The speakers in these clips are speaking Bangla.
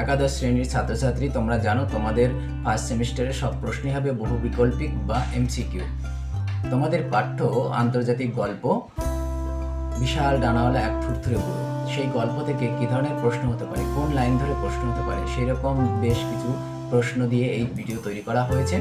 একাদশ শ্রেণির ছাত্রছাত্রী, তোমরা জানো তোমাদের ফার্স্ট সেমিস্টারে সব প্রশ্নই হবে বহু বিকল্পিক বা এমসিকিউ তোমাদের পাঠ্য আন্তর্জাতিক গল্প, বিশাল ডানাওয়ালা এক থুরথুরে বুড়ো। সেই গল্প থেকে কী ধরনের প্রশ্ন হতে পারে, কোন লাইন ধরে প্রশ্ন হতে পারে সেই রকম বেশ কিছু প্রশ্ন দিয়ে এই ভিডিও তৈরি করা হয়েছে।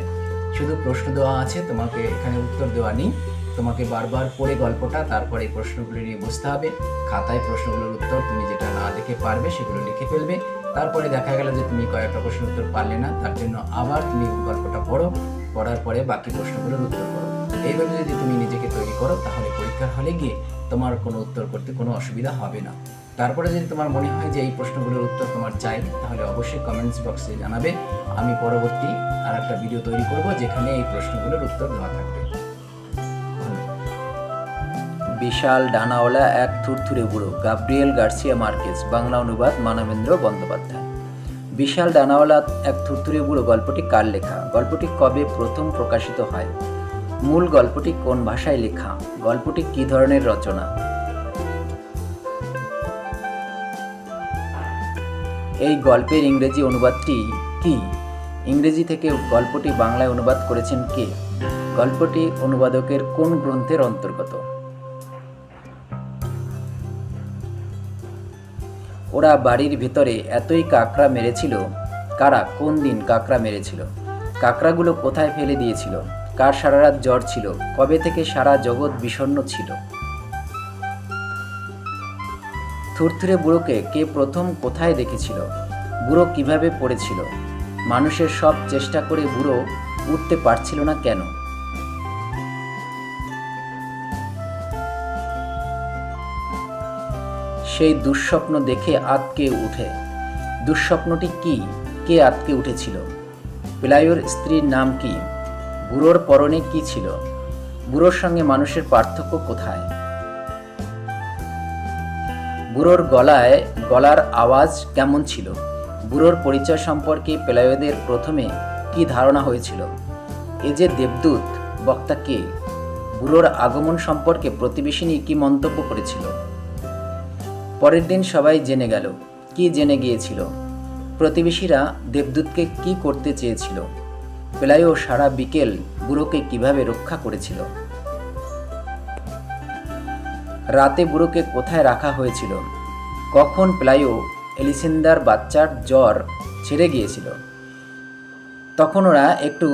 শুধু প্রশ্ন দেওয়া আছে, তোমাকে এখানে উত্তর দেওয়া নেই। তোমাকে বারবার পড়ে গল্পটা, তারপরে এই প্রশ্নগুলো নিয়ে বুঝতে হবে। খাতায় প্রশ্নগুলোর উত্তর তুমি যেটা না দেখে পারবে, সেগুলো লিখে ফেলবে। তারপরে দেখা গেল যে তুমি কয়েকটা প্রশ্নের উত্তর পারলে না, তার জন্য আবার তুমি গল্পটা পড়ো। পড়ার পরে বাকি প্রশ্নগুলোর উত্তর করো এইভাবে যদি তুমি নিজেকে তৈরি করো, তাহলে পরীক্ষার হলে গিয়ে তোমার কোনো উত্তর করতে কোনো অসুবিধা হবে না। তারপরে যদি তোমার মনে হয় যে এই প্রশ্নগুলোর উত্তর তোমার চাই, তাহলে অবশ্যই কমেন্টস বক্সে জানাবে। আমি পরবর্তী আর একটা ভিডিও তৈরি করব, যেখানে এই প্রশ্নগুলোর উত্তর দেওয়া থাকবে। বিশাল ডানাওয়ালা এক থুরথুরে বুড়ো, গাব্রিয়েল গার্সিয়া মার্কেস বাংলা অনুবাদ মানবেন্দ্র বন্দ্যোপাধ্যায়। বিশাল ডানাওয়ালা এক থুরথুরে বুড়ো গল্পটি কার লেখা? গল্পটি কবে প্রথম প্রকাশিত হয়? মূল গল্পটি কোন ভাষায় লেখা? গল্পটি কী ধরনের রচনা? এই গল্পের ইংরেজি অনুবাদটি কি? ইংরেজি থেকে গল্পটি বাংলায় অনুবাদ করেছেন কে? গল্পটি অনুবাদকের কোন গ্রন্থের অন্তর্গত? ওরা বাড়ির ভেতরে এতই কাকড়া মেরেছিল। কারা কোন দিন কাকড়া মেরেছিল? কাকড়াগুলো কোথায় ফেলে দিয়েছিল? কার সারা রাত জ্বর ছিল? কবে থেকে সারা জগৎ বিষণ্ণ ছিল? থুরথুরে বুড়োকে কে প্রথম কোথায় দেখেছিল? বুড়ো কীভাবে পড়েছিল? মানুষের সব চেষ্টা করে বুড়ো উঠতে পারছিল না কেন? সেই দুঃস্বপ্ন দেখে আতকে উঠে। দুঃস্বপ্নটি কি? কে আতকে উঠেছিল? পিলায়ুর স্ত্রীর নাম কি? বুড়োর পরনে কি ছিল? বুড়োর সঙ্গে মানুষের পার্থক্য কোথায়? বুড়োর গলায় গলার আওয়াজ কেমন ছিল? বুড়োর পরিচয় সম্পর্কে পেলায়দের প্রথমে কি ধারণা হয়েছিল? এ যে দেবদূত, বক্তা কে? বুড়োর আগমন সম্পর্কে প্রতিবেশিনী কি মন্তব্য করেছিল? পরের দিন সবাই জেনে গেল, কি জেনে গিয়েছিল। প্রতিবেশীরা দেবদূতকে কি করতে চেয়েছিল পেলায়ও সারা বিকেল বুড়োকে কীভাবে রক্ষা করেছিল। রাতে বুড়োকে কোথায় রাখা হয়েছিল, কখন প্লায়ো এলিসেন্দার বাচ্চার জ্বর ছেড়ে গিয়েছিল। তখন ওরা একটু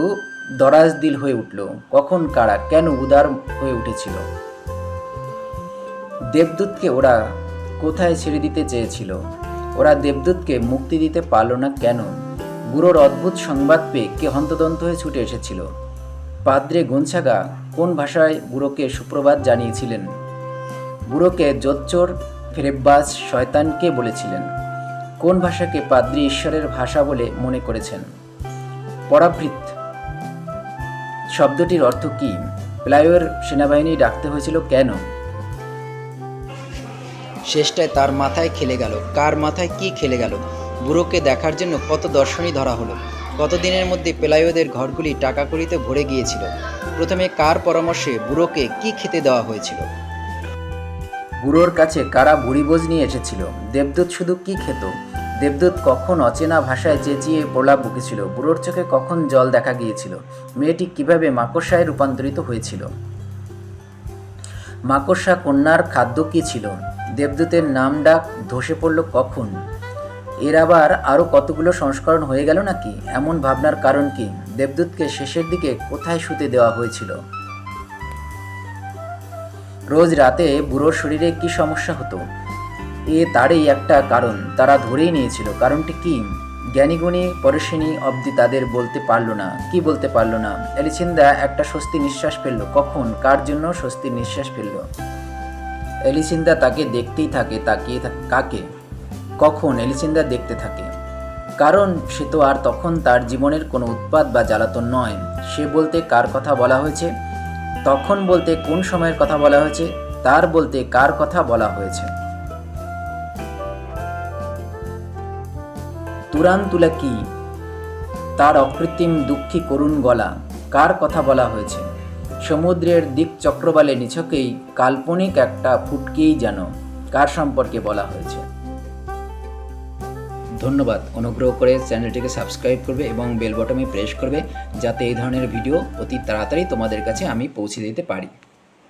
দরাজ দিল হয়ে উঠল, কখন কারা কেন উদার হয়ে উঠেছিল। দেবদূতকে ওরা কোথায় ছেড়ে দিতে চেয়েছিল? ওরা দেবদূতকে মুক্তি দিতে পারল না কেন? বুড়োর অদ্ভুত সংবাদ পেয়ে কে হন্তদন্ত হয়ে ছুটে এসেছিল? পাদ্রে গনছাগা কোন ভাষায় বুড়োকে সুপ্রবাদ জানিয়েছিলেন? বুড়োকে জোচ্চোর, ফেরেব্বাস, শয়তানকে বলেছিলেন। কোন ভাষাকে পাদ্রী ঈশ্বরের ভাষা বলে মনে করেছেন? পরাবৃত শব্দটির অর্থ কি? প্লায়োর সেনাবাহিনী ডাকতে হয়েছিল কেন? শেষটায় তার মাথায় খেলে গেল। কার মাথায় কি খেলে গেল? বুড়োকে দেখার জন্য কত দর্শনই ধরা হলো। কতদিনের মধ্যে পেলায়োদের ঘরগুলি টাকা করিতে ভরে গিয়েছিল। প্রথমে কার পরামর্শে বুড়োকে কি খেতে দেওয়া হয়েছিল? বুড়োর কাছে কারা বুড়িবোজ নিয়ে এসেছিল? দেবদূত শুধু কি খেত? দেবদূত কখন অচেনা ভাষায় চেঁচিয়ে প্রলাপ বকেছিল? বুড়োর চোখে কখন জল দেখা গিয়েছিল? মেয়েটি কীভাবে মাকড়সায় রূপান্তরিত হয়েছিল? মাকড়সা কন্যার খাদ্য কি ছিল? দেবদূতের নাম ডাক ধসে পড়ল কখন? এর আবার আরও কতগুলো সংস্করণ হয়ে গেল নাকি? এমন ভাবনার কারণ কি? দেবদূতকে শেষের দিকে কোথায় শুতে দেওয়া হয়েছিল? রোজ রাতে বুড়োর শরীরে কি সমস্যা হতো? এ তারই একটা কারণ তারা ধরেই নিয়েছিল। কারণটি কি? জ্ঞানীগুণী পরেশিনী অবধি তাদের বলতে পারল না। কি বলতে পারল না? এলিচিন্দা একটা স্বস্তি নিঃশ্বাস ফেলল। কখন? কার জন্য স্বস্তির নিঃশ্বাস ফেলল? এলিচিন্দা তাকে দেখতেই থাকে, তাকিয়ে কাকে? কখন এলিচিন্দা দেখতে থাকে? কারণ সে তো আর তখন তার জীবনের কোনো উৎপাত বা জ্বালাতন নয়। সে বলতে কার কথা বলা হয়েছে? তখন বলতে কোন সময়ের কথা বলা হয়েছে? তার বলতে কার কথা বলা হয়েছে? তুরান তুলা কি? তার অকৃত্রিম দুঃখী করুণ গলা। কার কথা বলা হয়েছে? সমুদ্রের দিক চক্রবালে নিছকেই কাল্পনিক একটা ফুটকেই যেন কার সম্পর্কে বলা হয়েছে। ধন্যবাদ। অনুগ্রহ করে চ্যানেলটিকে সাবস্ক্রাইব করবে এবং বেল বটমে প্রেস করবে যাতে এই ধরনের ভিডিও অতি তাড়াতাড়ি তোমাদের কাছে আমি পৌঁছে দিতে পারি।